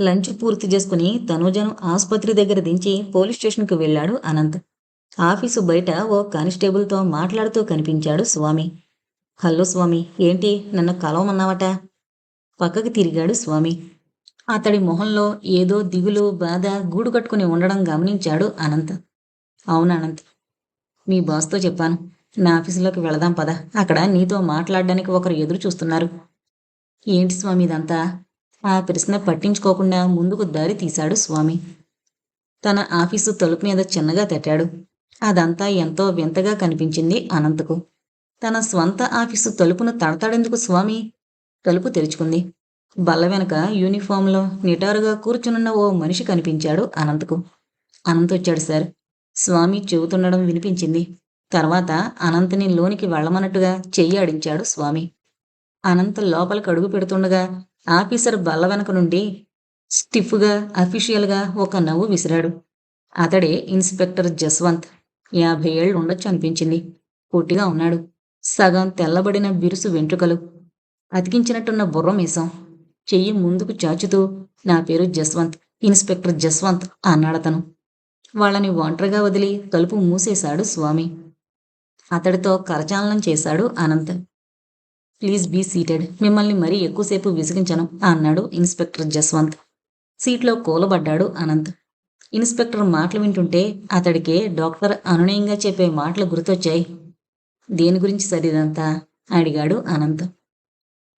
Lunch పూర్తి చేసుకుని తనూజను ఆసుపత్రి దగ్గర దించి పోలీస్ స్టేషన్కి వెళ్ళాడు అనంత్. ఆఫీసు బయట ఓ కానిస్టేబుల్తో మాట్లాడుతూ కనిపించాడు స్వామి. హలో స్వామి ఏంటి? నన్ను కలవమన్నావట? పక్కకి తిరిగాడు స్వామి. అతడి మొహంలో ఏదో దిగులు బాధ గూడు కట్టుకుని ఉండడం గమనించాడు అనంత్. అవును అనంత్. మీ బాస్తో చెప్పాను. నా ఆఫీసులోకి వెళదాం పద. అక్కడ నీతో మాట్లాడడానికి ఒకరు ఎదురు చూస్తున్నారు. ఏంటి స్వామి ఇదంతా? ఆ ప్రశ్న పట్టించుకోకుండా ముందుకు దారి తీశాడు స్వామి. తన ఆఫీసు తలుపు మీద చిన్నగా తట్టాడు. అదంతా ఎంతో వింతగా కనిపించింది అనంతకు. తన స్వంత ఆఫీసు తలుపును తడతాడెందుకు స్వామి? తలుపు తెరుచుకుంది. బల్ల వెనక యూనిఫామ్లో నిటారుగా కూర్చునున్న ఓ మనిషి కనిపించాడు అనంతకు. అనంత్ వచ్చాడు సార్. స్వామి చెబుతుండడం వినిపించింది. తర్వాత అనంతని లోనికి వెళ్ళమన్నట్టుగా చెయ్యి ఆడించాడు స్వామి. అనంత్ లోపలికి అడుగు పెడుతుండగా ఆఫీసర్ బల్ల వెనక నుండి స్టిఫ్గా అఫీషియల్గా ఒక నవ్వు విసిరాడు. అతడే ఇన్స్పెక్టర్ జస్వంత్. యాభై ఏళ్ళు ఉండొచ్చు అనిపించింది. పొట్టిగా ఉన్నాడు. సగం తెల్లబడిన బిరుసు వెంట్రుకలు. అతికించినట్టున్న బుర్ర మీసం. చెయ్యి ముందుకు చాచుతూ నా పేరు జస్వంత్ ఇన్స్పెక్టర్ జస్వంత్ అన్నాడతను. వాళ్ళని ఒంటరిగా వదిలి తలుపు మూసేశాడు స్వామి. అతడితో కరచాలనం చేశాడు అనంత్. Please be seated. మిమ్మల్ని మరీ ఎక్కువసేపు విసిగించను అన్నాడు ఇన్స్పెక్టర్ జస్వంత్. సీట్లో కూలబడ్డాడు అనంత్. ఇన్స్పెక్టర్ మాటలు వింటుంటే అతడికి డాక్టర్ అనునయంగా చెప్పే మాటలు గుర్తొచ్చాయి. దేని గురించి సరిదంతా? అడిగాడు అనంత్.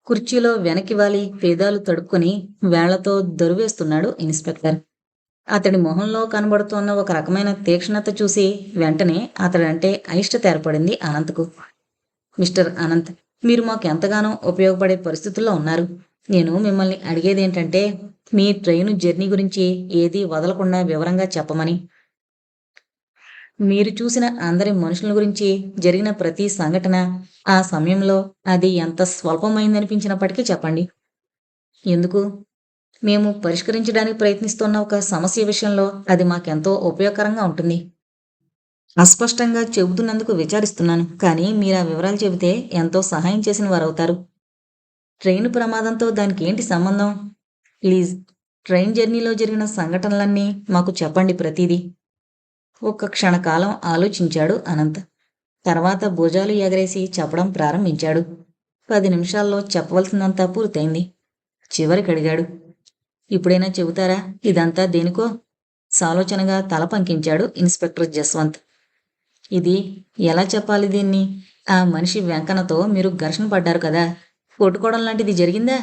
కుర్చీలో వెనక్కి వాలి పేదాలు తడుపుకొని వేళ్ళతో దొరివేస్తున్నాడు ఇన్స్పెక్టర్. అతడి మొహంలో కనబడుతోన్న ఒక రకమైన తీక్షణత చూసి వెంటనే అతడంటే అయిష్టత ఏర్పడింది అనంత్కు. మిస్టర్ అనంత్ మీరు మాకు ఎంతగానో ఉపయోగపడే పరిస్థితుల్లో ఉన్నారు. నేను మిమ్మల్ని అడిగేది ఏంటంటే మీ ట్రైన్ జర్నీ గురించి ఏది వదలకుండా వివరంగా చెప్పమని. మీరు చూసిన అందరి మనుషుల గురించి జరిగిన ప్రతి సంఘటన ఆ సమయంలో అది ఎంత స్వల్పమైందనిపించినప్పటికీ చెప్పండి. ఎందుకు? మేము పరిష్కరించడానికి ప్రయత్నిస్తున్న ఒక సమస్య విషయంలో అది మాకెంతో ఉపయోగకరంగా ఉంటుంది. అస్పష్టంగా చెబుతున్నందుకు విచారిస్తున్నాను. కానీ మీరు ఆ వివరాలు చెబితే ఎంతో సహాయం చేసిన వారవుతారు. ట్రైన్ ప్రమాదంతో దానికి ఏంటి సంబంధం? ప్లీజ్ ట్రైన్ జర్నీలో జరిగిన సంఘటనలన్నీ మాకు చెప్పండి ప్రతిదీ. ఒక్క క్షణకాలం ఆలోచించాడు అనంత్. తర్వాత భుజాలు ఎగరేసి చెప్పడం ప్రారంభించాడు. పది నిమిషాల్లో చెప్పవలసిందంతా పూర్తయింది. చివరికి అడిగాడు. ఇప్పుడైనా చెబుతారా? ఇదంతా దేనికో? సాలోచనగా తల పంకించాడు ఇన్స్పెక్టర్ జస్వంత్. ఇది ఎలా చెప్పాలి దీన్ని? ఆ మనిషి వెంకన్నతో మీరు ఘర్షణ పడ్డారు కదా. కొట్టుకోవడం లాంటిది జరిగిందా?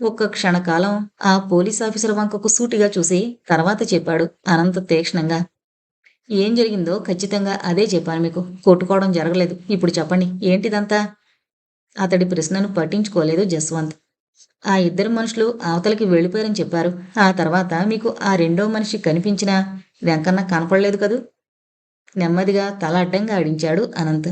ఒక్క క్షణకాలం ఆ పోలీస్ ఆఫీసర్ వంకకు సూటిగా చూసి తర్వాత చెప్పాడు అనంత తీక్షణంగా. ఏం జరిగిందో ఖచ్చితంగా అదే చెప్పాను మీకు. కొట్టుకోవడం జరగలేదు. ఇప్పుడు చెప్పండి ఏంటిదంతా? అతడి ప్రశ్నను పట్టించుకోలేదు జస్వంత్. ఆ ఇద్దరు మనుషులు అవతలికి వెళ్ళిపోయారని చెప్పారు. ఆ తర్వాత మీకు ఆ రెండో మనిషి కనిపించినా వెంకన్న కనపడలేదు కదూ? నెమ్మదిగా తల అడ్డంగా ఆడించాడు అనంత్.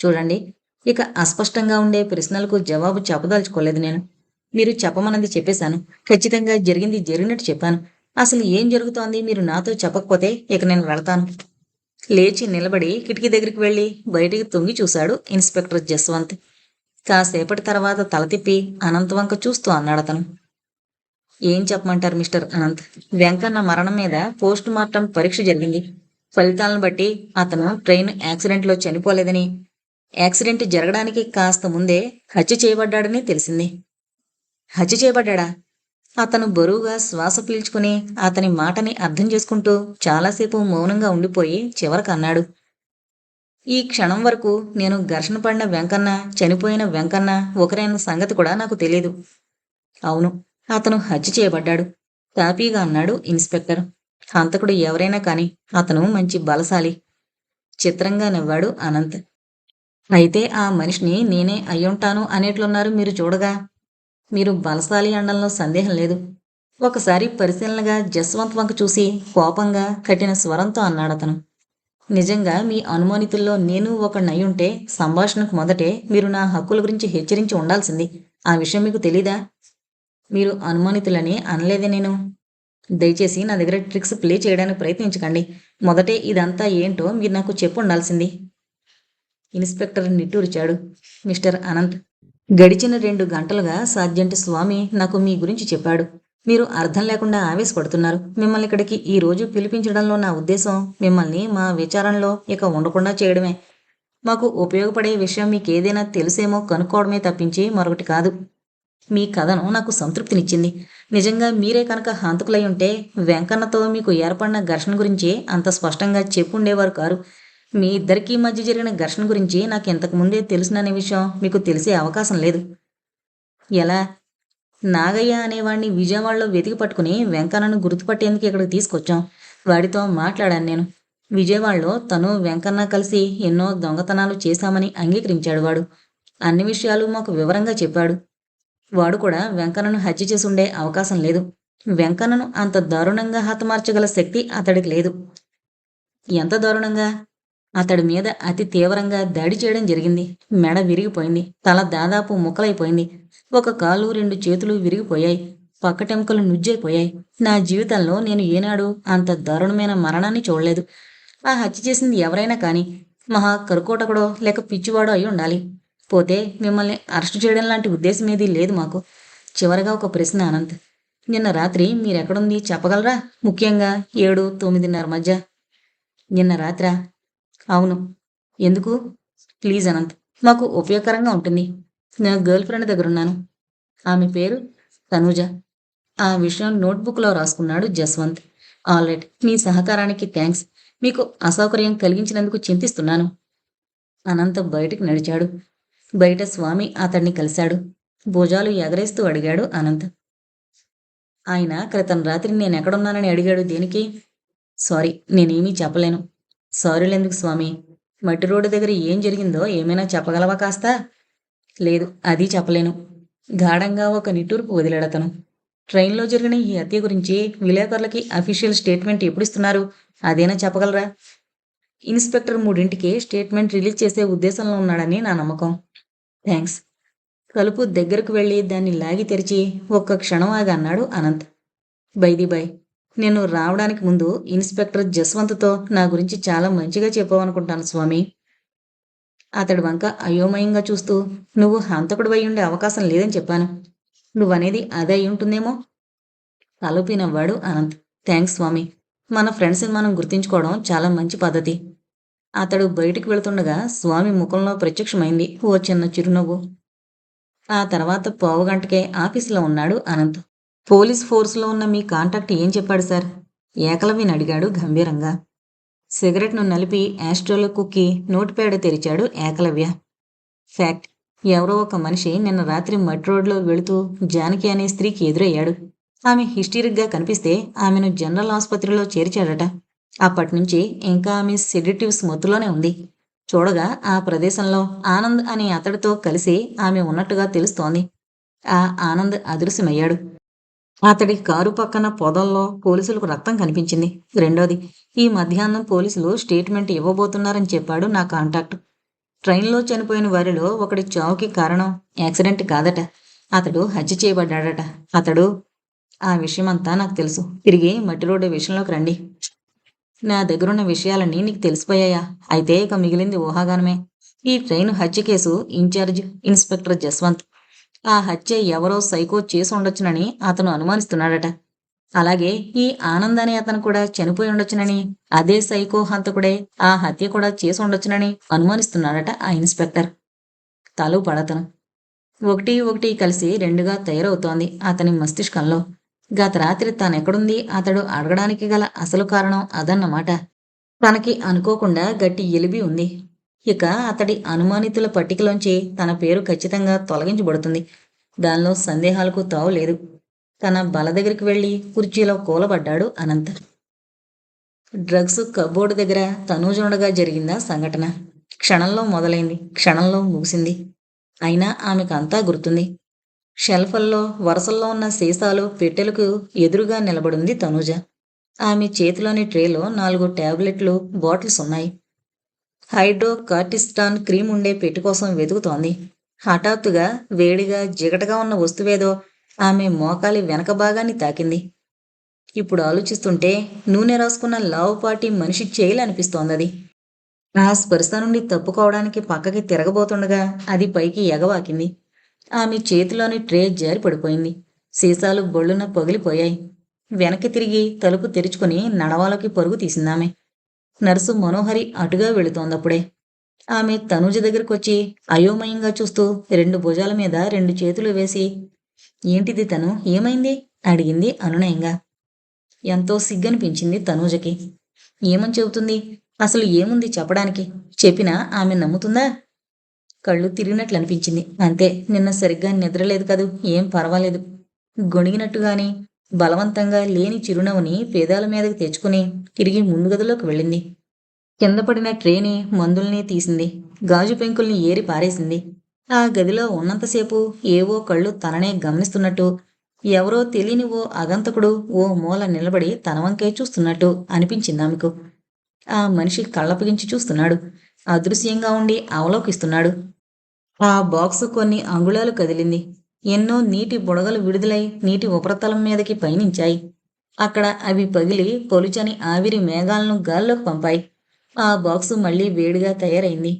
చూడండి ఇక అస్పష్టంగా ఉండే ప్రశ్నలకు జవాబు చెప్పదలుచుకోలేదు నేను. మీరు చెప్పమన్నది చెప్పేశాను. ఖచ్చితంగా జరిగింది జరిగినట్టు చెప్పాను. అసలు ఏం జరుగుతోంది మీరు నాతో చెప్పకపోతే ఇక నేను వెళతాను. లేచి నిలబడి కిటికీ దగ్గరికి వెళ్ళి బయటికి తొంగి చూశాడు ఇన్స్పెక్టర్ జస్వంత్. కాసేపటి తర్వాత తల తిప్పి అనంత్ వంక చూస్తూ అన్నాడు అతను. ఏం చెప్పమంటారు మిస్టర్ అనంత్? వెంకన్న మరణం మీద పోస్ట్ మార్టం పరీక్ష జరిగింది. ఫలితాలను బట్టి అతను ట్రైన్ యాక్సిడెంట్లో చనిపోలేదని యాక్సిడెంట్ జరగడానికి కాస్త ముందే హత్య చేయబడ్డాడని తెలిసింది. హత్య చేయబడ్డా అతను బరువుగా శ్వాస పీల్చుకుని అతని మాటని అర్థం చేసుకుంటూ చాలాసేపు మౌనంగా ఉండిపోయి చివరకు అన్నాడు ఈ క్షణం వరకు నేను ఘర్షణ పడిన వెంకన్న చనిపోయిన వెంకన్న ఒకరైన సంగతి కూడా నాకు తెలియదు అవును అతను హత్య చేయబడ్డాడు తాపీగా అన్నాడు ఇన్స్పెక్టర్. హంతకుడు ఎవరైనా కాని అతను మంచి బలశాలి. చిత్రంగా నవ్వాడు అనంత్. అయితే ఆ మనిషిని నేనే అయ్యుంటాను అనేట్లున్నారు మీరు చూడగా. మీరు బలశాలి అండంలో సందేహం లేదు. ఒకసారి పరిశీలనగా జస్వంత్ వంక చూసి కోపంగా కఠిన స్వరంతో అన్నాడతను. నిజంగా మీ అనుమానితుల్లో నేను ఒక సంభాషణకు మొదటే మీరు నా హక్కుల గురించి హెచ్చరించి ఉండాల్సింది. ఆ విషయం మీకు తెలీదా? మీరు అనుమానితులని అనలేదే నేను. దయచేసి నా దగ్గర ట్రిక్స్ ప్లే చేయడానికి ప్రయత్నించకండి. మొదటే ఇదంతా ఏంటో మీరు నాకు చెప్పు ఉండాల్సింది. ఇన్స్పెక్టర్ నిట్టూరిచాడు. మిస్టర్ అనంత్ గడిచిన రెండు గంటలుగా సాధ్యంటి స్వామి నాకు మీ గురించి చెప్పాడు. మీరు అర్థం లేకుండా ఆవేశపడుతున్నారు. మిమ్మల్ని ఇక్కడికి ఈ రోజు పిలిపించడంలో నా ఉద్దేశం మిమ్మల్ని మా విచారణలో ఇక ఉండకుండా చేయడమే. మాకు ఉపయోగపడే విషయం మీకు ఏదైనా తెలిసేమో కనుక్కోవడమే తప్పించి మరొకటి కాదు. మీ కథను నాకు సంతృప్తినిచ్చింది. నిజంగా మీరే కనుక హాంతకులై ఉంటే వెంకన్నతో మీకు ఏర్పడిన ఘర్షణ గురించి అంత స్పష్టంగా చెప్పుండేవారు కారు. మీ ఇద్దరికీ మధ్య జరిగిన ఘర్షణ గురించి నాకు ఇంతకు తెలిసిననే విషయం మీకు తెలిసే అవకాశం లేదు. ఎలా? నాగయ్య అనేవాడిని విజయవాడలో వెతికి పట్టుకుని వెంకన్నను గుర్తుపట్టేందుకు ఇక్కడికి తీసుకొచ్చాం. వాడితో మాట్లాడాను నేను. విజయవాడలో తను వెంకన్న కలిసి ఎన్నో దొంగతనాలు చేశామని అంగీకరించాడు వాడు. అన్ని విషయాలు మాకు వివరంగా చెప్పాడు. వాడు కూడా వెంకన్నను హత్య చేసి ఉండే అవకాశం లేదు. వెంకన్నను అంత దారుణంగా హతమార్చగల శక్తి అతడికి లేదు. ఎంత దారుణంగా? అతడి మీద అతి తీవ్రంగా దాడి చేయడం జరిగింది. మెడ విరిగిపోయింది. తల దాదాపు ముక్కలైపోయింది. ఒక కాలు రెండు చేతులు విరిగిపోయాయి. పక్కటెముకలు నుజ్జైపోయాయి. నా జీవితంలో నేను ఏనాడు అంత దారుణమైన మరణాన్ని చూడలేదు. ఆ హత్య చేసింది ఎవరైనా కానీ మహా కరుకోటకుడో లేక పిచ్చివాడో అయి ఉండాలి. పోతే మిమ్మల్ని అరెస్ట్ చేయడం లాంటి ఉద్దేశం ఏదీ లేదు మాకు. చివరగా ఒక ప్రశ్న అనంత్. నిన్న రాత్రి మీరెక్కడుంది చెప్పగలరా? ముఖ్యంగా ఏడు తొమ్మిదిన్నర మధ్య. నిన్న రాత్రా? అవును. ఎందుకు? ప్లీజ్ అనంత్. మాకు ఉపయోగకరంగా ఉంటుంది. నేను గర్ల్ ఫ్రెండ్ దగ్గర ఉన్నాను ఆమె పేరు తనూజ. ఆ విషయం నోట్బుక్లో రాసుకున్నాడు జస్వంత్. ఆల్రైట్ మీ సహకారానికి థ్యాంక్స్ మీకు అసౌకర్యం కలిగించినందుకు చింతిస్తున్నాను. అనంత బయటకు నడిచాడు. బయట స్వామి అతన్ని కలిశాడు. భుజాలు ఎగరేస్తూ అడిగాడు అనంత్. ఆయన క్రితం రాత్రి నేను ఎక్కడున్నానని అడిగాడు దేనికి? సారీ నేనేమీ చెప్పలేను. సారీలెందుకు స్వామి? మట్టి రోడ్డు దగ్గర ఏం జరిగిందో ఏమైనా చెప్పగలవా కాస్త? లేదు అది చెప్పలేను. గాఢంగా ఒక నిట్టూర్పు వదిలేడతను. ట్రైన్లో జరిగిన ఈ హత్య గురించి విలేకరులకి అఫీషియల్ స్టేట్మెంట్ ఎప్పుడు ఇస్తున్నారు అదేనా చెప్పగలరా? ఇన్స్పెక్టర్ మూడింటికి స్టేట్మెంట్ రిలీజ్ చేసే ఉద్దేశంలో ఉన్నాడని నా నమ్మకం. థ్యాంక్స్ కలుపు దగ్గరకు వెళ్ళి దాన్ని లాగి తెరిచి ఒక్క క్షణం ఆగి అన్నాడు అనంత్. By the by. నేను రావడానికి ముందు ఇన్స్పెక్టర్ జస్వంత్తో నా గురించి చాలా మంచిగా చెప్పావనుకుంటాను స్వామి. అతడి వంక అయోమయంగా చూస్తూ నువ్వు హంతకుడు ఉండే అవకాశం లేదని చెప్పాను. నువ్వనేది అదే అయి ఉంటుందేమో? తలపి నవ్వాడు అనంత్. థ్యాంక్స్ స్వామి. మన ఫ్రెండ్స్ని మనం గుర్తించుకోవడం చాలా మంచి పద్ధతి. అతడు బయటికి వెళుతుండగా స్వామి ముఖంలో ప్రత్యక్షమైంది. ఓ చిన్న చిరునవ్వు. ఆ తర్వాత పావుగంటకే ఆఫీసులో ఉన్నాడు అనంత్. పోలీస్ ఫోర్స్లో ఉన్న మీ కాంటాక్ట్ ఏం చెప్పాడు సార్? ఏకలవిని అడిగాడు గంభీరంగా. సిగరెట్ను నలిపి యాస్ట్రోలో కుక్కి నోటిపేడ తెరిచాడు ఏకలవ్య. ఫ్యాక్ట్. ఎవరో ఒక మనిషి నిన్న రాత్రి మట్ రోడ్లో వెళుతూ జానకి అనే స్త్రీకి ఎదురయ్యాడు. ఆమె హిస్టీరిక్గా కనిపిస్తే ఆమెను జనరల్ ఆసుపత్రిలో చేర్చాడట. అప్పటి నుంచి ఇంకా ఆమె సెడిటివ్ స్మృతిలోనే ఉంది. చూడగా ఆ ప్రదేశంలో ఆనంద్ అనే అతడితో కలిసి ఆమె ఉన్నట్టుగా తెలుస్తోంది. ఆ ఆనంద్ అదృశ్యమయ్యాడు. అతడి కారు పక్కన పొదల్లో పోలీసులకు రక్తం కనిపించింది. రెండోది ఈ మధ్యాహ్నం పోలీసులు స్టేట్మెంట్ ఇవ్వబోతున్నారని చెప్పాడు నా కాంటాక్ట్. ట్రైన్లో చనిపోయిన వారిలో ఒకటి చావుకి కారణం యాక్సిడెంట్ కాదట. అతడు హత్య చేయబడ్డాడట. అతడు ఆ విషయమంతా నాకు తెలుసు. తిరిగి మట్టి రోడ్డు విషయంలోకి రండి. నా దగ్గరున్న విషయాలన్నీ నీకు తెలిసిపోయాయా? అయితే ఇక మిగిలింది ఊహాగానమే. ఈ ట్రైన్ హత్య కేసు ఇన్ఛార్జ్ ఇన్స్పెక్టర్ జస్వంత్. ఆ హత్య ఎవరో సైకో చేసి ఉండొచ్చునని అతను అనుమానిస్తున్నాడట. అలాగే ఈ ఆనంద్ అనే అతను కూడా చనిపోయి ఉండొచ్చునని అదే సైకో హంతకుడే ఆ హత్య కూడా చేసి ఉండొచ్చునని అనుమానిస్తున్నాడట ఆ ఇన్స్పెక్టర్. తలు పడతను ఒకటి ఒకటి కలిసి రెండుగా తయారవుతోంది అతని మస్తిష్కంలో. గత రాత్రి తానెక్కడుంది? అతడు అడగడానికి గల అసలు కారణం అదన్నమాట. తనకి అనుకోకుండా గట్టి ఎలిబి ఉంది. ఇక అతడి అనుమానితుల పట్టికలోంచి తన పేరు ఖచ్చితంగా తొలగించబడుతుంది. దానిలో సందేహాలకు తావు లేదు. తన బల దగ్గరికి వెళ్ళి కుర్చీలో కూలబడ్డాడు అనంత్. డ్రగ్స్ కబోర్డు దగ్గర తనూజనుడగా జరిగిందా సంఘటన? క్షణంలో మొదలైంది. క్షణంలో ముగిసింది. అయినా ఆమెకు అంతా గుర్తుంది. షెల్ఫల్లో వరుసల్లో ఉన్న సీసాలు పెట్టెలకు ఎదురుగా నిలబడింది తనూజ. ఆమె చేతిలోని ట్రేలో నాలుగు టాబ్లెట్లు బాటిల్స్ ఉన్నాయి. హైడ్రో కార్టిస్టాన్ క్రీమ్ ఉండే పెట్టి కోసం వెతుకుతోంది. హఠాత్తుగా వేడిగా జిగటగా ఉన్న వస్తువేదో ఆమె మోకాలి వెనక భాగాన్ని తాకింది. ఇప్పుడు ఆలోచిస్తుంటే నూనె రాసుకున్న లావుపాటి మనిషి చేయలనిపిస్తోంది అది ఆ స్పర్శ నుండి తప్పుకోవడానికి పక్కకి తిరగబోతుండగా అది పైకి ఎగవాకింది. ఆమె చేతిలోని ట్రే జారి పడిపోయింది. సీసాలు బొళ్ళున పగిలిపోయాయి. వెనక్కి తిరిగి తలుపు తెరుచుకుని నడవాలోకి పరుగు తీసిందామె. నర్సు మనోహరి అటుగా వెళుతోందప్పుడే. ఆమె తనూజ దగ్గరకొచ్చి అయోమయంగా చూస్తూ రెండు భుజాల మీద రెండు చేతులు వేసి ఏంటిది తను? ఏమైంది? అడిగింది అనునయంగా. ఎంతో సిగ్గనిపించింది తనూజకి. ఏమని చెబుతుంది? అసలు ఏముంది చెప్పడానికి? చెప్పినా ఆమె నమ్ముతుందా? కళ్ళు తిరిగినట్లు అనిపించింది. అంతే నిన్న సరిగ్గా నిద్రలేదు కదూ ఏం పర్వాలేదు. గొణిగినట్టుగాని బలవంతంగా లేని చిరునవ్వుని పేదాల మీదకి తెచ్చుకుని తిరిగి ముందు గదిలోకి వెళ్ళింది. కింద పడిన ట్రేని మందుల్ని తీసింది. గాజు పెంకుల్ని ఏరి పారేసింది. ఆ గదిలో ఉన్నంతసేపు ఏవో కళ్ళు తననే గమనిస్తున్నట్టు ఎవరో తెలియని ఓ అగంతకుడు ఓ మూల నిలబడి తన వంకే చూస్తున్నట్టు అనిపించింది ఆమెకు. ఆ మనిషి కళ్ళపగించి చూస్తున్నాడు. అదృశ్యంగా ఉండి అవలోకిస్తున్నాడు. ఆ బాక్సు కొన్ని అంగుళాలు కదిలింది. ఎన్నో నీటి బుడగలు విడుదలై నీటి ఉపరితలం మీదకి పయనించాయి. అక్కడ అవి పగిలి పొలుచని ఆవిరి మేఘాలను గాల్లోకి పంపాయి. ఆ బాక్సు మళ్ళీ వేడిగా తయారైంది.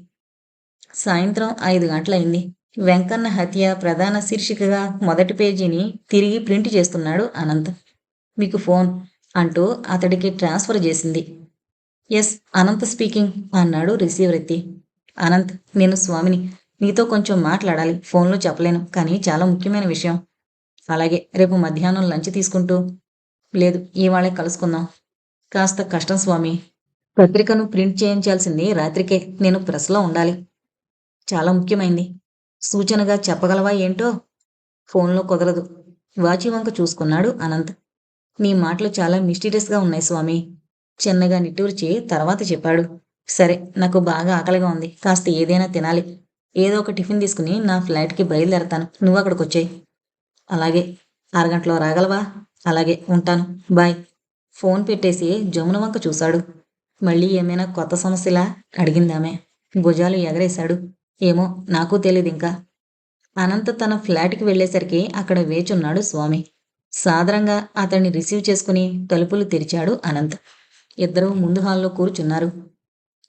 సాయంత్రం ఐదు గంటలైంది. వెంకన్న హత్య ప్రధాన శీర్షికగా మొదటి పేజీని తిరిగి ప్రింట్ చేస్తున్నాడు అనంత్. మీకు ఫోన్ అంటూ అతడికి ట్రాన్స్ఫర్ చేసింది. ఎస్ అనంత్ స్పీకింగ్ అన్నాడు రిసీవర్ ఎత్తి. అనంత్ నేను స్వామిని. నీతో కొంచెం మాట్లాడాలి. ఫోన్లో చెప్పలేను. కానీ చాలా ముఖ్యమైన విషయం. అలాగే రేపు మధ్యాహ్నం లంచ్ తీసుకుంటూ లేదు ఇవాళే కలుసుకుందాం. కాస్త కష్టం స్వామి. పత్రికను ప్రింట్ చేయించాల్సింది రాత్రికే. నేను ప్రెస్లో ఉండాలి. చాలా ముఖ్యమైంది. సూచనగా చెప్పగలవా ఏంటో? ఫోన్లో కుదరదు. వాచి వంక చూసుకున్నాడు అనంత్. నీ మాటలు చాలా మిస్టీరియస్గా ఉన్నాయి స్వామి. చిన్నగా నిట్టూర్చి తర్వాత చెప్పాడు. సరే నాకు బాగా ఆకలిగా ఉంది. కాస్త ఏదైనా తినాలి. ఏదో ఒక టిఫిన్ తీసుకుని నా ఫ్లైట్కి బయలుదేరతాను. నువ్వు అక్కడికి వచ్చాయి అలాగే అరగంటలో రాగలవా? అలాగే ఉంటాను. బాయ్. ఫోన్ పెట్టేసి జమున వంక చూశాడు. మళ్ళీ ఏమైనా కొత్త సమస్యలా? అడిగిందామె. భుజాలు ఎగరేశాడు. ఏమో నాకు తెలియదు ఇంకా. అనంత తన ఫ్లాట్కి వెళ్ళేసరికి అక్కడ వేచున్నాడు స్వామి. సాదరంగా అతన్ని రిసీవ్ చేసుకుని తలుపులు తెరిచాడు అనంత్. ఇద్దరూ ముందు హాల్లో కూర్చున్నారు.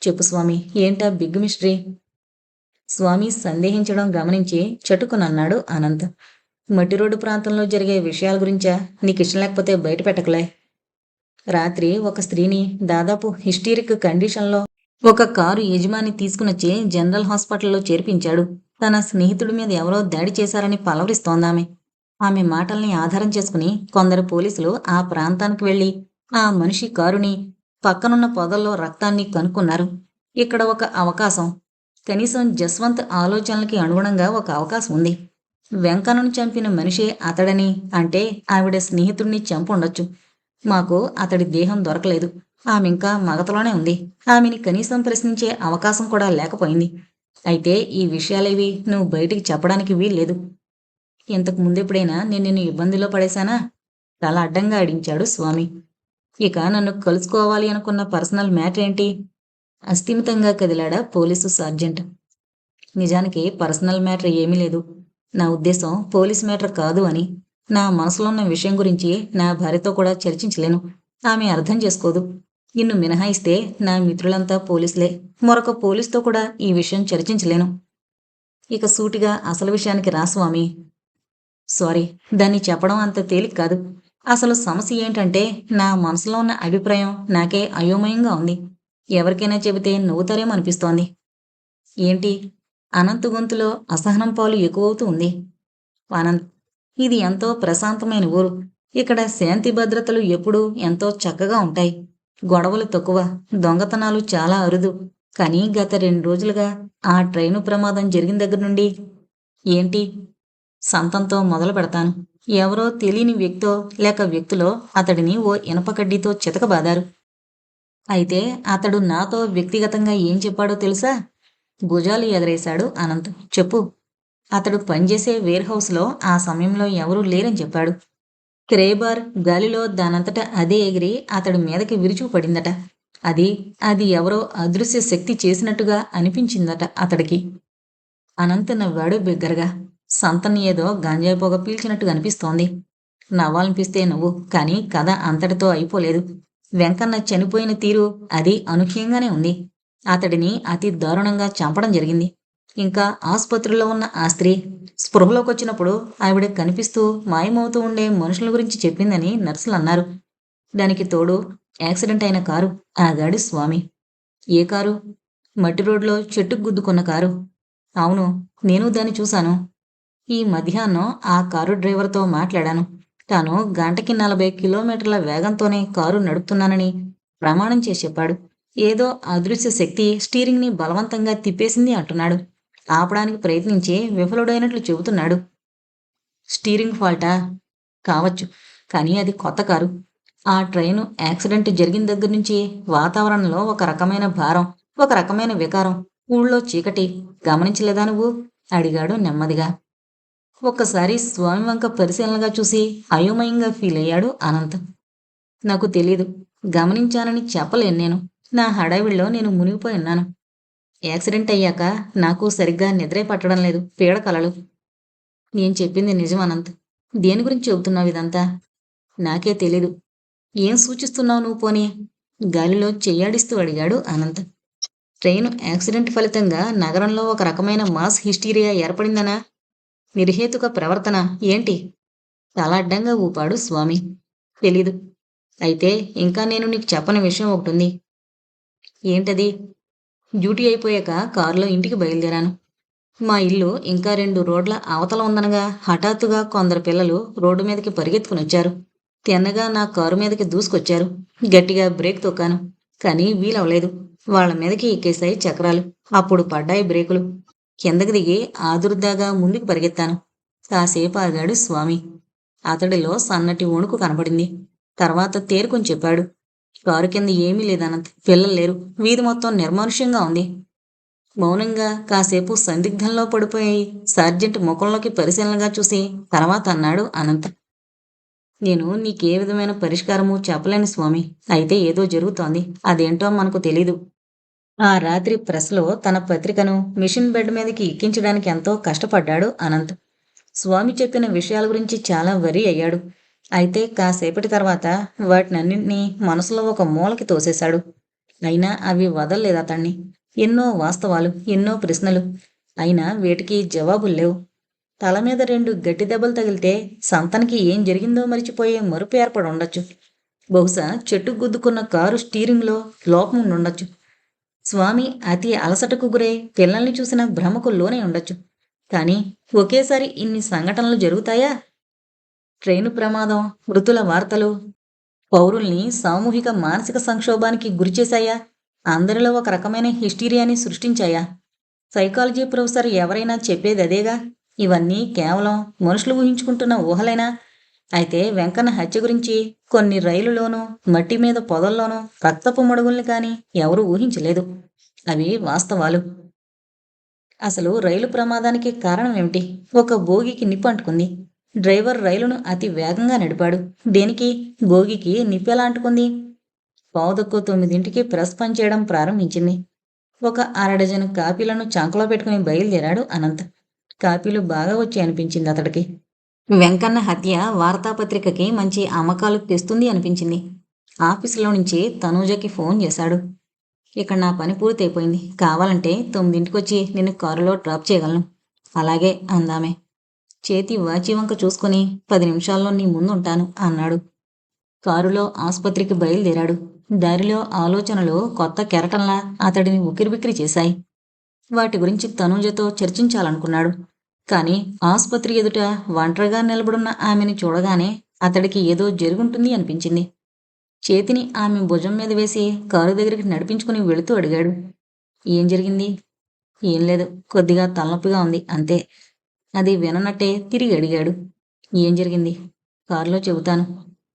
చెప్పు స్వామి ఏంటా బిగ్ మిస్టరీ? స్వామి సందేహించడం గమనించి చటుకునన్నాడు అనంత్ మట్టి రోడ్డు ప్రాంతంలో జరిగే విషయాల గురించా? నీకు ఇష్టం లేకపోతే బయట పెట్టకలే. రాత్రి ఒక స్త్రీని దాదాపు హిస్టీరిక్ కండిషన్లో ఒక కారు యజమాని తీసుకునొచ్చి జనరల్ హాస్పిటల్లో చేర్పించాడు. తన స్నేహితుడి మీద ఎవరో దాడి చేశారని పలవరిస్తోందామె. ఆమె మాటల్ని ఆధారం చేసుకుని కొందరు పోలీసులు ఆ ప్రాంతానికి వెళ్ళి ఆ మనిషి కారుని పక్కనున్న పొదల్లో రక్తాన్ని కనుక్కున్నారు. ఇక్కడ ఒక అవకాశం. కనీసం జస్వంత్ ఆలోచనలకి అనుగుణంగా ఒక అవకాశం ఉంది. వెంకన్నను చంపిన మనిషే అతడని అంటే ఆవిడ స్నేహితుడిని చంపుండొచ్చు. మాకు అతడి దేహం దొరకలేదు. ఆమె ఇంకా మగతలోనే ఉంది. ఆమెని కనీసం ప్రశ్నించే అవకాశం కూడా లేకపోయింది. అయితే ఈ విషయాలేవి నువ్వు బయటికి చెప్పడానికి వీల్లేదు. ఇంతకు ముందెప్పుడైనా నేను నిన్ను ఇబ్బందిలో పడేశానా? తల అడ్డంగా ఆడించాడు స్వామి. ఇక నన్ను కలుసుకోవాలి అనుకున్న పర్సనల్ మ్యాటర్ ఏంటి అస్థిమితంగా కదిలాడా పోలీసు సార్జెంట్. నిజానికి పర్సనల్ మ్యాటర్ ఏమీ లేదు. నా ఉద్దేశం పోలీస్ మ్యాటర్ కాదు అని. నా మనసులో ఉన్న విషయం గురించి నా భార్యతో కూడా చర్చించలేను. ఆమె అర్థం చేసుకోదు. నిన్ను మినహాయిస్తే నా మిత్రులంతా పోలీసులే. మరొక పోలీసుతో కూడా ఈ విషయం చర్చించలేను. ఇక సూటిగా అసలు విషయానికి రా స్వామి. సారీ దాన్ని చెప్పడం అంత తేలిక కాదు. అసలు సమస్య ఏంటంటే నా మనసులో ఉన్న అభిప్రాయం నాకే అయోమయంగా ఉంది. ఎవరికైనా చెబితే నవ్వుతారేమో అనిపిస్తోంది. ఏంటి? అనంత్ గొంతులో అసహనం పాలు ఎక్కువవుతూ ఉంది. అనంత్ ఇది ఎంతో ప్రశాంతమైన ఊరు. ఇక్కడ శాంతి భద్రతలు ఎప్పుడూ ఎంతో చక్కగా ఉంటాయి. గొడవలు తక్కువ దొంగతనాలు చాలా అరుదు. కానీ గత రెండు రోజులుగా ఆ ట్రైను ప్రమాదం జరిగిన దగ్గర నుండి ఏంటి? సంతంతో మొదలు పెడతాను. ఎవరో తెలియని వ్యక్తో లేక వ్యక్తులో అతడిని ఓ ఇనప కడ్డీతో చితకబాదారు. అయితే అతడు నాతో వ్యక్తిగతంగా ఏం చెప్పాడో తెలుసా? భుజాలు ఎగరేశాడు అనంత్. చెప్పు. అతడు పనిచేసే వేర్హౌస్లో ఆ సమయంలో ఎవరూ లేరని చెప్పాడు. క్రేబార్ గాలిలో దానంతట అదే ఎగిరి అతడి మీదకి విరుచుకుపడిందట. అది అది ఎవరో అదృశ్య శక్తి చేసినట్టుగా అనిపించిందట అతడికి. అనంత నవ్వాడు బిగ్గరగా. సంతన్ ఏదో గంజాయి పొగ పీల్చినట్టుగా అనిపిస్తోంది. నవ్వాలనిపిస్తే నువ్వు కానీ కథ అంతటితో అయిపోలేదు. వెంకన్న చనిపోయిన తీరు అది అనూహ్యంగానే ఉంది. అతడిని అతి దారుణంగా చంపడం జరిగింది. ఇంకా ఆసుపత్రిలో ఉన్న ఆ స్త్రీ స్పృహలోకి వచ్చినప్పుడు ఆవిడ కనిపిస్తూ మాయమవుతూ ఉండే మనుషుల గురించి చెప్పిందని నర్సులు అన్నారు. దానికి తోడు యాక్సిడెంట్ అయిన కారు ఆగాడు స్వామి. ఏ కారు? మట్టి రోడ్లో చెట్టుకు గుద్దుకున్న కారు. అవును నేను దాన్ని చూశాను. ఈ మధ్యాహ్నం ఆ కారు డ్రైవర్తో మాట్లాడాను. తాను గంటకి నలభై కిలోమీటర్ల వేగంతోనే కారు నడుపుతున్నానని ప్రమాణం చేసి చెప్పాడు. ఏదో అదృశ్య శక్తి స్టీరింగ్ని బలవంతంగా తిప్పేసింది అంటున్నాడు. ఆపడానికి ప్రయత్నించి విఫలుడైనట్లు చెబుతున్నాడు. స్టీరింగ్ ఫాల్టా? కావచ్చు కానీ అది కొత్త కారు. ఆ ట్రైను యాక్సిడెంట్ జరిగిన దగ్గర నుంచి వాతావరణంలో ఒక రకమైన భారం ఒక రకమైన వికారం. ఊళ్ళో చీకటి. గమనించలేదా నువ్వు? అడిగాడు నెమ్మదిగా. ఒక్కసారి స్వామి వంక పరిశీలనగా చూసి అయోమయంగా ఫీల్ అయ్యాడు అనంతం. నాకు తెలీదు గమనించానని చెప్పలేను నేను. నా హడావిడిలో నేను మునిగిపోయి ఉన్నాను. యాక్సిడెంట్ అయ్యాక నాకు సరిగ్గా నిద్రే పట్టడం లేదు పీడ కలలు. నేను చెప్పింది నిజం అనంత్. దేని గురించి చెబుతున్నావు ఇదంతా? నాకే తెలీదు. ఏం సూచిస్తున్నావు నువ్వు పోనీ? గాలిలో చెయ్యాడిస్తూ అడిగాడు అనంత్. ట్రైన్ యాక్సిడెంట్ ఫలితంగా నగరంలో ఒక రకమైన మాస్ హిస్టీరియా ఏర్పడిందనా? నిర్హేతుక ప్రవర్తన ఏంటి? చాలా అడ్డంగా ఊపాడు స్వామి. తెలీదు. అయితే ఇంకా నేను నీకు చెప్పని విషయం ఒకటి ఉంది ఏంటది? డ్యూటీ అయిపోయాక కారులో ఇంటికి బయలుదేరాను. మా ఇల్లు ఇంకా రెండు రోడ్ల అవతల ఉందనగా హఠాత్తుగా కొందరు పిల్లలు రోడ్డు మీదకి పరిగెత్తుకుని వచ్చారు. తిన్నగా నా కారు మీదకి దూసుకొచ్చారు. గట్టిగా బ్రేక్ తొక్కాను. కానీ వీలవలేదు. వాళ్ళ మీదకి ఎక్కేశాయి చక్రాలు. అప్పుడు పడ్డాయి బ్రేకులు. కిందకి దిగి ఆదుర్దాగా ముందుకు పరిగెత్తాను. కాసేపు ఆగాడు స్వామి. అతడిలో సన్నటి వణుకు కనపడింది తర్వాత తేరుకొని చెప్పాడు. కారు కింద ఏమీ లేదనంత. పిల్లలు లేరు. వీధి మొత్తం నిర్మానుష్యంగా ఉంది. మౌనంగా కాసేపు సందిగ్ధంలో పడిపోయి సార్జెంట్ ముఖంలోకి పరిశీలనగా చూసి తర్వాత అన్నాడు అనంత. నేను నీకే విధమైన పరిష్కారము చెప్పలేను స్వామి. అయితే ఏదో జరుగుతోంది. అదేంటో మనకు తెలీదు. ఆ రాత్రి ప్రెస్లో తన పత్రికను మిషన్ బెడ్ మీదకి ఎక్కించడానికి ఎంతో కష్టపడ్డాడు అనంత్. స్వామి చెప్పిన విషయాల గురించి చాలా వరి అయ్యాడు. అయితే కాసేపటి తర్వాత వాటినన్నింటినీ మనసులో ఒక మూలకి తోసేశాడు. అయినా అవి వదలలేదు అతన్ని. ఎన్నో వాస్తవాలు ఎన్నో ప్రశ్నలు. అయినా వీటికి జవాబులు లేవు. తల మీద రెండు గట్టి దెబ్బలు తగిలితే సంతనికి ఏం జరిగిందో మరిచిపోయే మరుపు ఏర్పడి ఉండొచ్చు బహుశా చెట్టు గుద్దుకున్న కారు స్టీరింగ్లో లోపం ఉండొచ్చు స్వామి అతి అలసటకు గురై పిల్లల్ని చూసిన భ్రమకు లోనే ఉండొచ్చు. కానీ ఒకేసారి ఇన్ని సంఘటనలు జరుగుతాయా? ట్రైను ప్రమాదం మృతుల వార్తలు పౌరుల్ని సామూహిక మానసిక సంక్షోభానికి గురిచేశాయా? అందరిలో ఒక రకమైన హిస్టీరియాని సృష్టించాయా? సైకాలజీ ప్రొఫెసర్ ఎవరైనా చెప్పేది అదేగా ఇవన్నీ కేవలం మనుషులు ఊహించుకుంటున్న ఊహలైనా? అయితే వెంకన్న హత్య గురించి కొన్ని రైలులోనూ మట్టి మీద పొదల్లోనూ రక్తపు మడుగుల్ని కాని ఎవరూ ఊహించలేదు. అవి వాస్తవాలు. అసలు రైలు ప్రమాదానికి కారణం ఏమిటి? ఒక భోగికి నిప్పు అంటుకుంది. డ్రైవర్ రైలును అతి వేగంగా నడిపాడు. దేనికి? భోగికి నిప్పు ఎలా అంటుకుంది? పావుదక్కు తొమ్మిదింటికి ప్రెస్ పనిచేయడం ప్రారంభించింది. ఒక అరడజను కాపీలను చంకలో పెట్టుకుని బయలుదేరాడు అనంత్. కాపీలు బాగా వచ్చి అనిపించింది అతడికి. వెంకన్న హత్య వార్తాపత్రికకి మంచి అమ్మకాలు తెస్తుంది అనిపించింది. ఆఫీసులో నుంచి తనూజకి ఫోన్ చేశాడు. ఇక్కడ నా పని పూర్తయిపోయింది. కావాలంటే తొమ్మిదింటికి వచ్చి నిన్ను కారులో డ్రాప్ చేయగలను. అలాగే అందామే. చేతి వాచి వంక చూసుకుని పది నిమిషాల్లో నీ ముందుంటాను అన్నాడు. కారులో ఆసుపత్రికి బయలుదేరాడు. దారిలో ఆలోచనలు కొత్త కెరటంలా అతడిని ఉకిరిబిక్కిరి చేశాయి. వాటి గురించి తనూజతో చర్చించాలనుకున్నాడు. కానీ ఆసుపత్రి ఎదుట ఒంటరిగా నిలబడున్న ఆమెని చూడగానే అతడికి ఏదో జరుగుంటుంది అనిపించింది. చేతిని ఆమె భుజం మీద వేసి కారు దగ్గరికి నడిపించుకుని వెళుతూ అడిగాడు. ఏం జరిగింది? ఏం లేదు కొద్దిగా తలనొప్పిగా ఉంది అంతే. అది విననట్టే తిరిగి అడిగాడు. ఏం జరిగింది? కారులో చెబుతాను.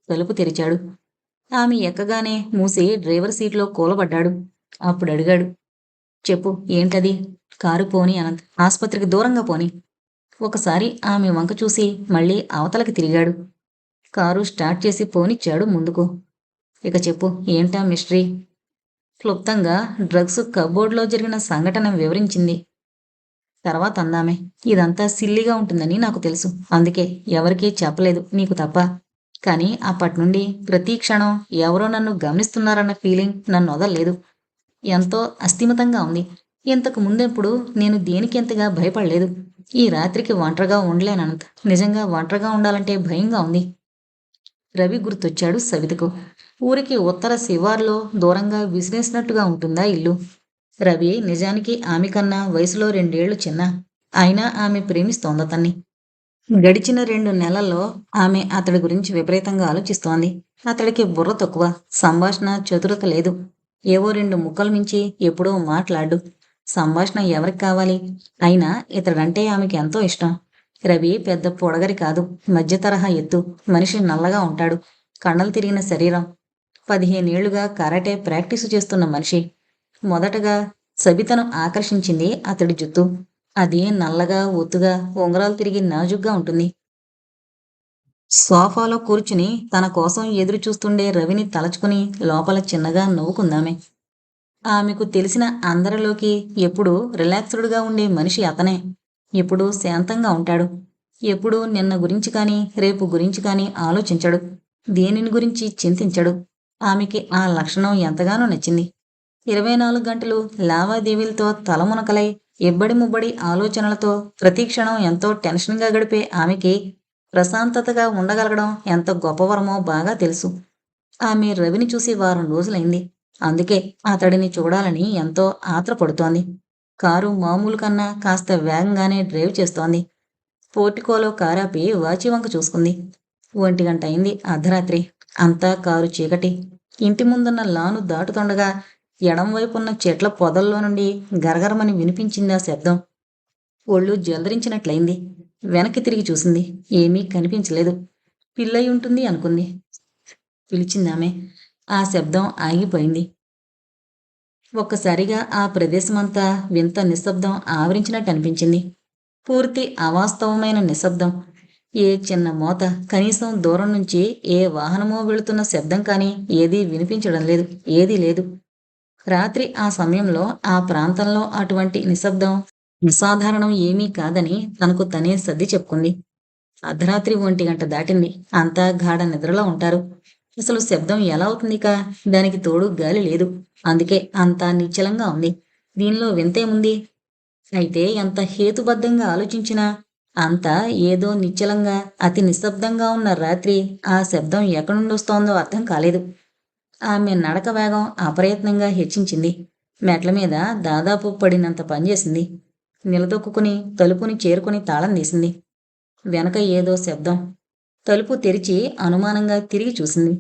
తలుపు తెరిచాడు. ఆమె ఎక్కగానే మూసి డ్రైవర్ సీట్లో కూలబడ్డాడు. అప్పుడు అడిగాడు. చెప్పు ఏంటది? కారు పోని అనంత్. ఆసుపత్రికి దూరంగా పోని. ఒకసారి ఆమె వంక చూసి మళ్ళీ అవతలకి తిరిగాడు. కారు స్టార్ట్ చేసి పోనిచ్చాడు ముందుకు. ఇక చెప్పు ఏంటా మిస్టరీ? క్లుప్తంగా డ్రగ్స్ కబోర్డ్లో జరిగిన సంఘటన వివరించింది. తర్వాత అందామే ఇదంతా సిల్లీగా ఉంటుందని నాకు తెలుసు. అందుకే ఎవరికీ చెప్పలేదు నీకు తప్ప. కానీ అప్పటి నుండి ప్రతి క్షణం ఎవరో నన్ను గమనిస్తున్నారన్న ఫీలింగ్ నన్ను వదలలేదు. ఎంతో అస్థిమితంగా ఉంది. ఇంతకు ముందెప్పుడు నేను దేనికెంతగా భయపడలేదు. ఈ రాత్రికి ఒంటరిగా ఉండలేనంత నిజంగా ఒంటరిగా ఉండాలంటే భయంగా ఉంది. రవి గుర్తొచ్చాడు సవితకు. ఊరికి ఉత్తర శివార్లో దూరంగా విసిరేసినట్టుగా ఉంటుందా ఇల్లు? రవి నిజానికి ఆమె కన్నా వయసులో రెండేళ్ళు చిన్న. అయినా ఆమె ప్రేమిస్తోంది అతన్ని. గడిచిన రెండు నెలల్లో ఆమె అతడి గురించి విపరీతంగా ఆలోచిస్తోంది. అతడికి బుర్ర తక్కువ సంభాషణ చతురత లేదు. ఏవో రెండు ముక్కలు మించి ఎప్పుడో మాట్లాడు. సంభాషణ ఎవరికి కావాలి? అయినా ఇతడంటే ఆమెకి ఎంతో ఇష్టం. రవి పెద్ద పొడగరి కాదు. మధ్య తరహా ఎత్తు. మనిషి నల్లగా ఉంటాడు. కళ్ళలు తిరిగిన శరీరం. పదిహేనేళ్ళుగా కరాటే ప్రాక్టీసు చేస్తున్న మనిషి. మొదటగా సబితను ఆకర్షించింది అతడి జుత్తు. అది నల్లగా ఒత్తుగా ఉంగరాలు తిరిగి నాజుగ్గా ఉంటుంది. సోఫాలో కూర్చుని తన కోసం ఎదురు చూస్తుండే రవిని తలచుకుని లోపల చిన్నగా నవ్వుకుందామే. ఆమెకు తెలిసిన అందరిలోకి ఎప్పుడూ రిలాక్స్డ్గా ఉండే మనిషి అతనే. ఎప్పుడూ శాంతంగా ఉంటాడు. ఎప్పుడు నిన్న గురించి కానీ రేపు గురించి కానీ ఆలోచించడు. దేనిని గురించి చింతించడు. ఆమెకి ఆ లక్షణం ఎంతగానో నచ్చింది. ఇరవై నాలుగు గంటలు లావాదేవీలతో తలమునకలై ఇబ్బడి ముబ్బడి ఆలోచనలతో ప్రతిక్షణం ఎంతో టెన్షన్గా గడిపే ఆమెకి ప్రశాంతతగా ఉండగలగడం ఎంత గొప్పవరమో బాగా తెలుసు. ఆమె రవిని చూసి వారం రోజులైంది. అందుకే అతడిని చూడాలని ఎంతో ఆత్రపడుతోంది. కారు మామూలు కన్నా కాస్త వేగంగానే డ్రైవ్ చేస్తోంది. పోర్టికోలో కారాపి వాచి వంక చూసుకుంది. ఒంటి గంట అయింది అర్ధరాత్రి. అంతా కారు చీకటి. ఇంటి ముందున్న లాను దాటుతుండగా ఎడంవైపున్న చెట్ల పొదల్లో నుండి గరగరమని వినిపించింది ఆ శబ్దం. ఒళ్ళు జలదరించినట్లయింది. వెనక్కి తిరిగి చూసింది. ఏమీ కనిపించలేదు. పిల్లయి ఉంటుంది అనుకుంది. పిలిచిందామె. ఆ శబ్దం ఆగిపోయింది. ఒక్కసారిగా ఆ ప్రదేశమంతా వింత నిశ్శబ్దం ఆవరించినట్టు అనిపించింది. పూర్తి అవాస్తవమైన నిశ్శబ్దం. ఏ చిన్న మోత కనీసం దూరం నుంచి ఏ వాహనమో వెళుతున్న శబ్దం కానీ ఏదీ వినిపించడం లేదు ఏదీ లేదు. రాత్రి ఆ సమయంలో ఆ ప్రాంతంలో అటువంటి నిశ్శబ్దం అసాధారణం ఏమీ కాదని తనకు తనే సర్ది చెప్పుకుంది. అర్ధరాత్రి ఒంటి గంట దాటింది. అంతా గాఢ నిద్రలో ఉంటారు. అసలు శబ్దం ఎలా అవుతుందిక దానికి తోడు గాలి లేదు. అందుకే అంత నిశ్చలంగా ఉంది. దీనిలో వింతేముంది అయితే ఎంత హేతుబద్ధంగా ఆలోచించినా అంతా ఏదో నిశ్చలంగా అతి నిశ్శబ్దంగా ఉన్న రాత్రి ఆ శబ్దం ఎక్కడుండొస్తోందో వస్తోందో అర్థం కాలేదు. ఆమె నడక వేగం అప్రయత్నంగా హెచ్చించింది. మెట్ల మీద దాదాపు పడినంత పనిచేసింది నిలదొక్కుని తలుపుని చేరుకుని తాళం తీసింది. వెనక ఏదో శబ్దం. తలుపు తెరిచి అనుమానంగా తిరిగి చూసింది.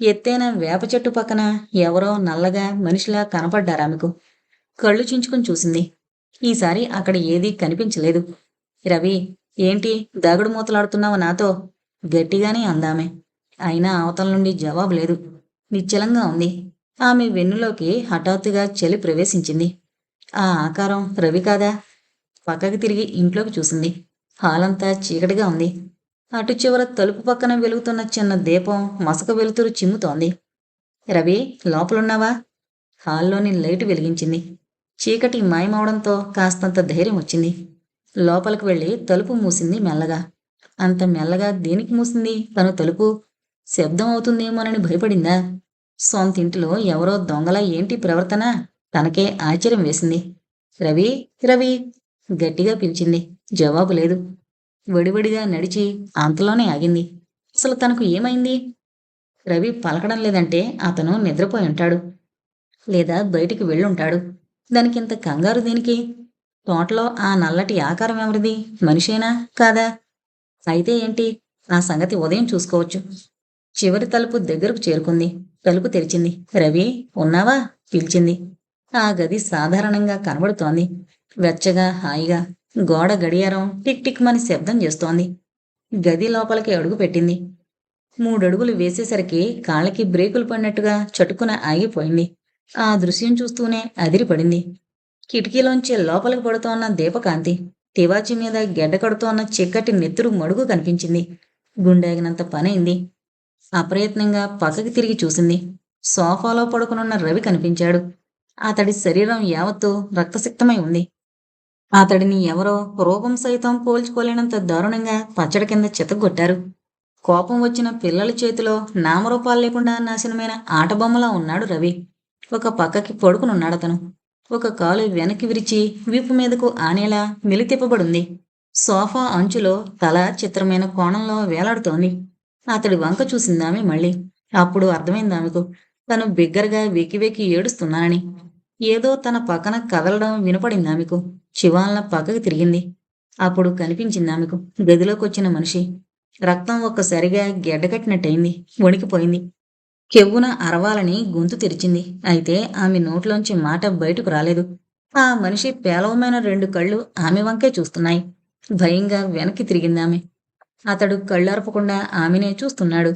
ఎత్తైన వేప చెట్టు పక్కన ఎవరో నల్లగా మనిషిలా కనపడ్డారామెకు కళ్ళు చించుకుని చూసింది. ఈసారి అక్కడ ఏదీ కనిపించలేదు. రవి ఏంటి దాగుడు మూతలాడుతున్నావు నాతో? గట్టిగానే అందామే. అయినా అవతల నుండి జవాబు లేదు. నిశ్చలంగా ఉంది. ఆమె వెన్నులోకి హఠాత్తుగా చలి ప్రవేశించింది. ఆ ఆకారం రవి కాదా? పక్కకి తిరిగి ఇంట్లోకి చూసింది. హాలంతా చీకటిగా ఉంది. అటు చివర తలుపు పక్కన వెలుగుతున్న చిన్న దీపం మసక వెలుతురు చిమ్ముతోంది. రవి లోపలున్నావా? హాల్లోని లైటు వెలిగించింది. చీకటి మాయమవడంతో కాస్తంత ధైర్యం వచ్చింది. లోపలికి వెళ్ళి తలుపు మూసింది మెల్లగా. అంత మెల్లగా దేనికి మూసింది? తను తలుపు? శబ్దం అవుతుందేమోనని భయపడిందా? సొంతింటిలో ఎవరో దొంగల ఏంటి ప్రవర్తన? తనకే ఆశ్చర్యం వేసింది. రవి రవి గట్టిగా పిలిచింది. జవాబు లేదు. వడివడిగా నడిచి అంతలోనే ఆగింది. అసలు తనకు ఏమైంది? రవి పలకడం లేదంటే అతను నిద్రపోయి ఉంటాడు. లేదా బయటికి వెళ్ళుంటాడు. దానికింత కంగారు దీనికి? తోటలో ఆ నల్లటి ఆకారం ఎవరిది? మనిషేనా? కాదా? అయితే ఏంటి? ఆ సంగతి ఉదయం చూసుకోవచ్చు. చివరి తలుపు దగ్గరకు చేరుకుంది. తలుపు తెరిచింది. రవి ఉన్నావా? పిలిచింది. ఆ గది సాధారణంగా కనబడుతోంది. వెచ్చగా హాయిగా గోడ గడియారం టిక్ టిక్ మని శబ్దం చేస్తోంది. గది లోపలికి అడుగు పెట్టింది. మూడడుగులు వేసేసరికి కాళ్ళకి బ్రేకులు పడినట్టుగా చటుకున ఆగిపోయింది. ఆ దృశ్యం చూస్తూనే అదిరిపడింది. కిటికీలోంచి లోపలికి పడుతోన్న దీపకాంతి తివాచి మీద గెడ్డ కడుతోన్న చిక్కటి నెత్తురు మడుగు కనిపించింది. గుండెగినంత పనైంది. అప్రయత్నంగా పక్కకి తిరిగి చూసింది. సోఫాలో పడుకునున్న రవి కనిపించాడు. అతడి శరీరం యావత్తు రక్తసిక్తమై ఉంది. అతడిని ఎవరో రూపం సైతం పోల్చుకోలేనంత దారుణంగా పచ్చడి కింద చితగొట్టారు కోపం వచ్చిన పిల్లల చేతిలో నామరూపాలు లేకుండా నాశనమైన ఆటబొమ్మలా ఉన్నాడు రవి. ఒక పక్కకి పడుకునున్నాడు అతను. ఒక కాలు వెనక్కి విరిచి వీపు మీదకు ఆనేలా మెలితిప్పబడింది సోఫా అంచులో తల చిత్రమైన కోణంలో వేలాడుతోంది. అతడి వంక చూసిందామె మళ్ళీ. అప్పుడు అర్థమైంది ఆమెకు. తను బిగ్గరగా వెకి వెకి ఏడుస్తున్నానని. ఏదో తన పక్కన కదలడం వినపడింది ఆమెకు. శివాలన పక్కకు తిరిగింది. అప్పుడు కనిపించింది ఆమెకు గదిలోకి వచ్చిన మనిషి. రక్తం ఒక్కసారిగా గెడ్డకట్టినట్టయింది. వణికిపోయింది. కెవ్వున అరవాలని గొంతు తెరిచింది. అయితే ఆమె నోట్లోంచి మాట బయటకు రాలేదు. ఆ మనిషి పేలవమైన రెండు కళ్ళు ఆమె వంకే చూస్తున్నాయి. భయంగా వెనక్కి తిరిగింది ఆమె. అతడు కళ్ళార్పకుండా ఆమెనే చూస్తున్నాడు.